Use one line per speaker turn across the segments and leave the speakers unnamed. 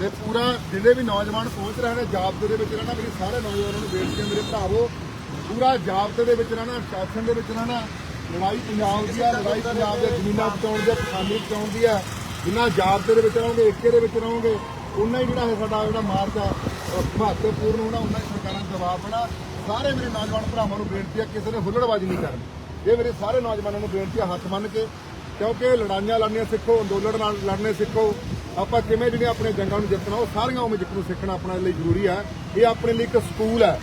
ਤੇ ਪੂਰਾ ਜਿਹੜੇ ਵੀ ਨੌਜਵਾਨ ਪਹੁੰਚ ਰਹੇ ਨੇ ਜਾਬਤੇ ਦੇ ਵਿੱਚ ਰਹਿਣਾ ਮੇਰੀ ਸਾਰੇ ਨੌਜਵਾਨਾਂ ਨੂੰ ਬੇਨਤੀ ਹੈ ਮੇਰੇ ਭਰਾਵੋ ਪੂਰਾ ਜਾਬਤੇ ਦੇ ਵਿੱਚ ਰਹਿਣਾ ਸ਼ਾਸਨ ਦੇ ਵਿੱਚ ਰਹਿਣਾ ਲੜਾਈ ਪੰਜਾਬ ਦੀ ਆ ਲੜਾਈ ਪੰਜਾਬ ਦੇ ਜ਼ਮੀਨਾਂ ਬਚਾਉਣ ਦੀ ਆ, ਕਿਸਾਨੀ ਬਚਾਉਣ ਦੀ ਆ ਜਿੰਨਾ ਜਾਬਤੇ ਦੇ ਵਿੱਚ ਰਹੋਗੇ ਏਕੇ ਦੇ ਵਿੱਚ ਰਹੋਗੇ ਉਨਾ ਹੀ ਜਿਹੜਾ ਹੈ ਸਾਡਾ ਜਿਹੜਾ ਮਾਰਚ ਆ ਅਹ ਮਹੱਤਵਪੂਰਨ ਹੋਣਾ ਉਨਾ ਹੀ ਸਰਕਾਰਾਂ ਦਾ ਜਵਾਬ ਬਣਾ ਸਾਰੇ ਮੇਰੇ ਨੌਜਵਾਨ ਭਰਾਵਾਂ ਨੂੰ ਬੇਨਤੀ ਹੈ ਕਿਸੇ ਨੇ ਹੁੱਲੜਬਾਜ਼ੀ ਨਹੀਂ ਕਰਨੀ। ਇਹ ਮੇਰੇ ਸਾਰੇ ਨੌਜਵਾਨਾਂ ਨੂੰ ਬੇਨਤੀ ਹੈ ਹੱਥ ਮੰਨ ਕੇ ਕਿਉਂਕਿ ਲੜਾਈਆਂ ਲੜਨੀਆਂ ਸਿੱਖੋ ਅੰਦੋਲਨ ਨਾਲ ਲੜਨੇ ਸਿੱਖੋ। ਆਪਾਂ ਕਿਵੇਂ ਜਿਹੜੀਆਂ ਆਪਣੇ ਜੰਗਾਂ ਨੂੰ ਜਿੱਤਣਾ ਉਹ ਸਾਰੀਆਂ ਜਿੱਤ ਨੂੰ ਸਿੱਖਣਾ ਆਪਣੇ ਲਈ ਜ਼ਰੂਰੀ ਹੈ। ਇਹ ਆਪਣੇ ਲਈ ਇੱਕ ਸਕੂਲ ਹੈ।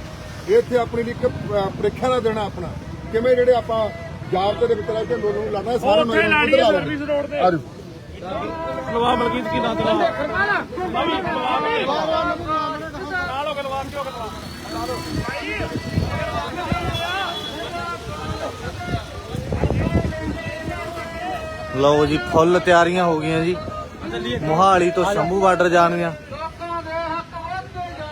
ਇਹ ਇੱਥੇ ਆਪਣੇ ਲਈ ਇੱਕ ਪ੍ਰੀਖਿਆ ਦਾ ਦੇਣਾ ਆਪਣਾ। ਕਿਵੇਂ ਜਿਹੜੇ ਆਪਾਂ ਜਾਬਤੇ ਦੇ ਵਿੱਚ ਰਹਿ ਕੇ ਅੰਦੋਲਨ ਨੂੰ ਲੜਨਾ ਸਾਰਾ
ਹੈ ਸਰਵਿਸ ਰੋਡ ਤੇ।
ਆਜੋ
ਲਵਾ ਮਲਕੀਤ ਕੀ ਨਾਂ ਤੇਰਾ? ਨਵੀਂ ਲਵਾ ਨਾਲ ਹੋ ਕੇ ਲਵਾ ਕਿਉਂ ਲਵਾ
ਲਓ ਜੀ, ਫੁੱਲ ਤਿਆਰੀਆਂ ਹੋ ਗਈਆਂ ਜੀ। ਮੋਹਾਲੀ ਤੋਂ ਸ਼ੰਭੂ ਬਾਰਡਰ ਜਾਣਗੀਆਂ।
ਲੋਕਾਂ ਦੇ ਹੱਕ ਵਾਸਤੇ ਜਾ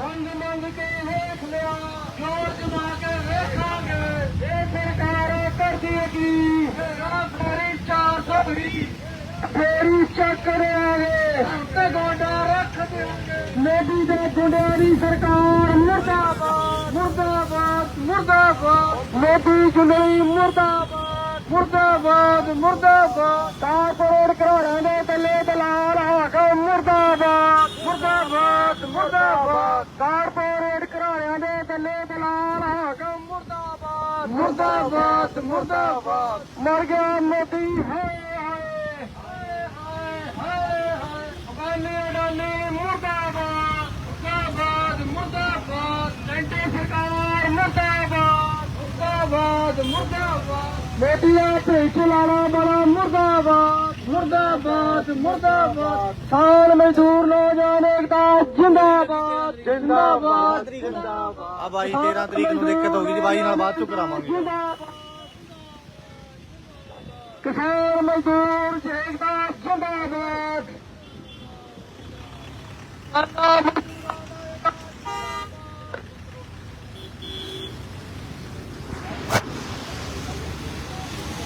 ਮੰਗ ਮੰਗ ਕੇ ਵੇਖ ਲਿਆ ਜੋਰ ਜਮਾ ਕੇ ਵੇਖਾਂਗੇ ਇਹ ਸਰਕਾਰ ਕਰਦੀ ਕੀ ਮੇਰਾ ਸਾਰੀ 420 ਫੇਰੀ ਚੱਕਰਾਂਗੇ ਤੇ ਗੋਡਾ ਰੱਖ ਦਿਆਂਗੇ ਮੋਦੀ ਦੇ ਗੁੰਡਿਆਂ ਦੀ ਸਰਕਾਰ ਮੁਰਦਾਬਾਦ ਮੁਰਦਾਬਾਦ ਮੁਰਦਾਬਾਦ ਮੋਦੀ ਜੁਲਈ ਮੁਰਦਾਬਾਦ ਮੁਰਦਾਬਾਦ ਮੁਰਦਾਬਾਦ। ਤਾਂ ਕਰੋੜ ਕਰੋੜਾਂ ਦੇ ਬੱਲੇ ਦਲਾਲ ਹਾਕ ਮੁਰਦਾਬਾਦ ਮੁਰਦਾਬਾਦ ਮੁਰਦਾਬਾਦ। ਕਾਰਪੋਰੇਟ ਘਰਾਣਿਆਂ ਦੇ ਬੱਲੇ ਦਲਾਲ ਹਾਕ ਮੁਰਦਾਬਾਦ ਮੁਰਦਾਬਾਦ ਮੁਰਦਾਬਾਦ। ਮਰ ਗਿਆ ਮੋਦੀ, ਹਾਏ ਹਾਏ ਹਾਏ ਹਾਏ ਹਾਏ। ਅਬਾਨੇ ਮੁਰਦਾਬਾਦ ਮੁਰਦਾਬਾਦ ਮੁਰਦਾਬਾਦ। ਬੇਟੀਆਂ ਭੇਜ ਲਾਣਾ ਬੜਾ ਮੁਰਦਾਬਾਦ। ਮੁਰਦਾਬਾਦ ਮੁਰਦਾਬਾਦ। ਸਾਲ ਮਜ਼ਦੂਰ ਨੌਜਵਾਨ ਏਕਤਾ ਜਿੰਦਾਬਾਦ। ਜਿੰਦਾਬਾਦ ਜਿੰਦਾਬਾਦ।
ਆ ਬਾਈ 13 ਤਰੀਕ ਨੂੰ ਦਿੱਕਤ ਹੋ ਗਈ ਜੀ ਬਾਈ ਨਾਲ ਬਾਅਦ ਚੋਂ ਕਰਾਵਾਂਗੇ।
ਕਿਸਾਨ ਮਜ਼ਦੂਰ ਏਕਤਾ ਜਿੰਦਾਬਾਦ।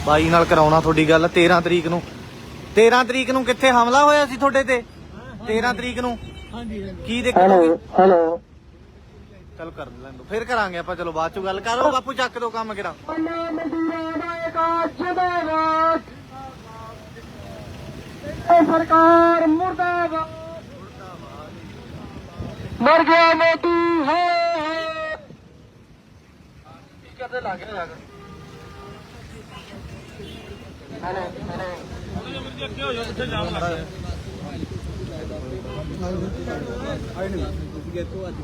ਬਾਈ ਨਾਲ ਕਰਾਉਣਾ ਤੁਹਾਡੀ ਗੱਲ 13 ਤਰੀਕ ਨੂੰ। 13 ਤਰੀਕ ਨੂੰ ਕਿੱਥੇ ਹਮਲਾ ਹੋਇਆ ਸੀ ਤੁਹਾਡੇ ਤੇ? 13 ਤਰੀਕ ਨੂੰ? ਹਾਂਜੀ ਕੀ ਗਈ
ਹੈਲੋ
ਚਲ ਕਰ ਲੈਂਦੋ ਫਿਰ ਕਰਾਂਗੇ ਆਪਾਂ ਚਲੋ ਬਾਅਦ ਚੋਂ ਗੱਲ ਕਰੋ ਬਾਪੂ ਚੱਕ ਦੋ ਕੰਮ
ਇਹ ਸਰਕਾਰ ਮੁਰਦਾਬਾਦ। ਮਰ ਗਿਆ ਮੋਦੀ ਹੈ ਹੈ ਕਰਦੇ ਲੱਗ ਰਿਹਾ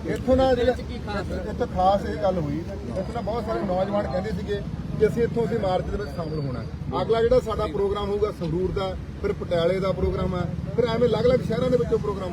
ਇੱਥੋਂ ਨਾ ਜਿਹੜਾ ਇੱਥੋਂ ਖਾਸ ਇਹ ਗੱਲ ਹੋਈ, ਇੱਥੇ ਨਾ ਬਹੁਤ ਸਾਰੇ ਨੌਜਵਾਨ ਕਹਿੰਦੇ ਸੀਗੇ ਕਿ ਅਸੀਂ ਇੱਥੋਂ ਅਸੀਂ ਮਾਰਚ ਦੇ ਵਿੱਚ ਸ਼ਾਮਲ ਹੋਣਾ ਅਗਲਾ ਜਿਹੜਾ ਸਾਡਾ ਪ੍ਰੋਗਰਾਮ ਹੋਊਗਾ ਸੰਗਰੂਰ ਦਾ, ਫਿਰ ਪਟਿਆਲੇ ਦਾ ਪ੍ਰੋਗਰਾਮ ਹੈ, ਫਿਰ ਐਵੇਂ ਅਲੱਗ-ਅਲੱਗ ਸ਼ਹਿਰਾਂ ਦੇ ਵਿੱਚੋਂ ਪ੍ਰੋਗਰਾਮ